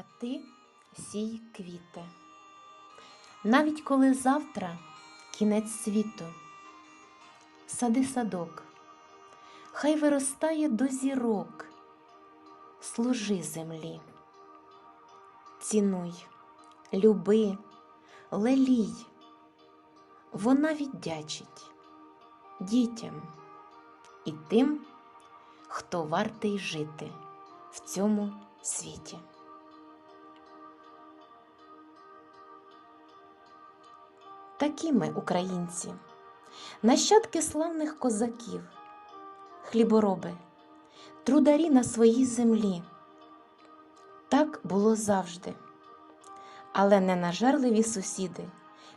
А ти сій квіте. Навіть коли завтра кінець світу, сади садок, хай виростає до зірок, служи землі, цінуй, люби, лелій, вона віддячить дітям і тим, хто вартий жити в цьому світі. Такі ми, українці, нащадки славних козаків, хлібороби, трударі на своїй землі. Так було завжди. Але ненажерливі сусіди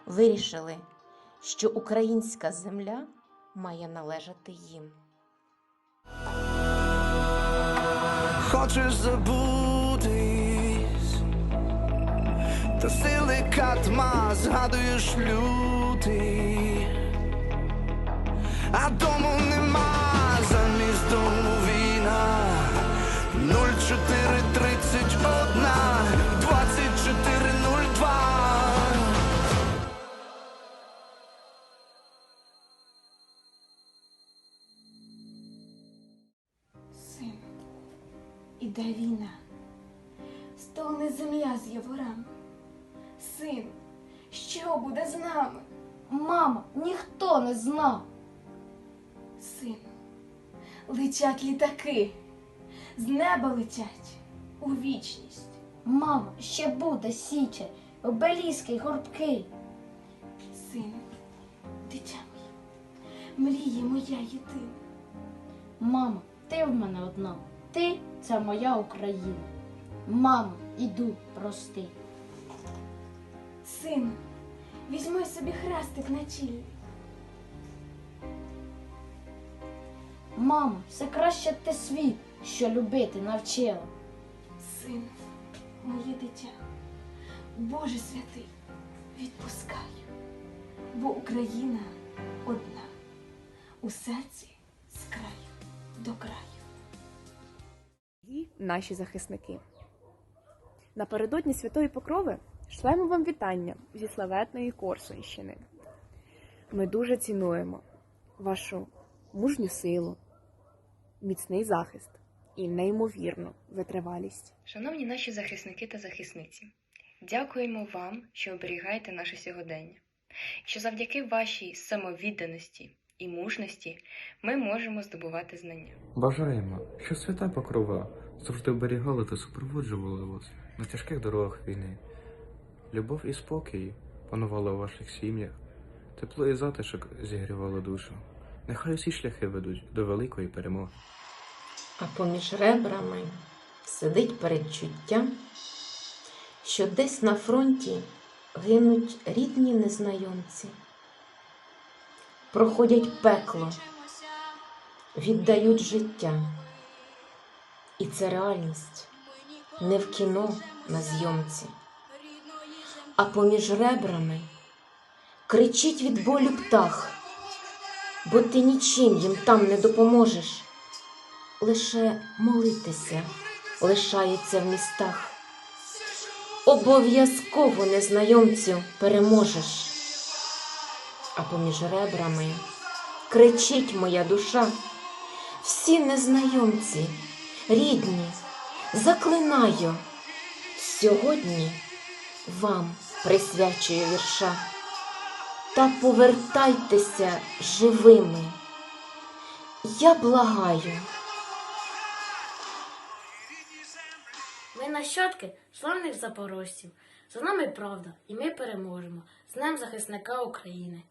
вирішили, що українська земля має належати їм. Хочеш забутись, та сили катма згадуєш лютий, а дому нема замість дому війна. 0431 2402 Син, іде війна, стогне земля з яворами. Син, що буде з нами? Мама, ніхто не знав. Син, летять літаки, з неба летять у вічність. Мама, ще буде січе, обеліський горбкий. Син, дитя моє, мріє моя єдина. Мама, ти в мене одна. Ти це моя Україна. Мама, іду, прости. Син, візьми собі хрестик на чілі. Мама, все краще ти світ, що любити навчила. Син, моє дитя, Боже святий, відпускаю, бо Україна одна, у серці з краю до краю. Дорогі наші захисники. Напередодні Святої Покрови шлемо вам вітання зі славетної Корсунщини. Ми дуже цінуємо вашу мужню силу, міцний захист і неймовірну витривалість. Шановні наші захисники та захисниці, дякуємо вам, що оберігаєте наше сьогодення, що завдяки вашій самовідданості і мужності ми можемо здобувати знання. Бажаємо, що свята покрова завжди оберігали та супроводжували вас на тяжких дорогах війни. Любов і спокій панували у ваших сім'ях, тепло і затишок зігрівали душу. Нехай усі шляхи ведуть до великої перемоги. А поміж ребрами сидить передчуття, що десь на фронті гинуть рідні незнайомці, проходять пекло, віддають життя. І це реальність не в кіно на зйомці, а поміж ребрами кричить від болю птах, бо ти нічим їм там не допоможеш лише молитися лишається в містах. Обов'язково незнайомцю переможеш. А поміж ребрами кричить моя душа. Всі незнайомці, рідні, заклинаю. Сьогодні вам присвячую вірша. Та повертайтеся живими. Я благаю. Ми нащадки славних запорожців. За нами правда, і ми переможемо. З Днем захисника України.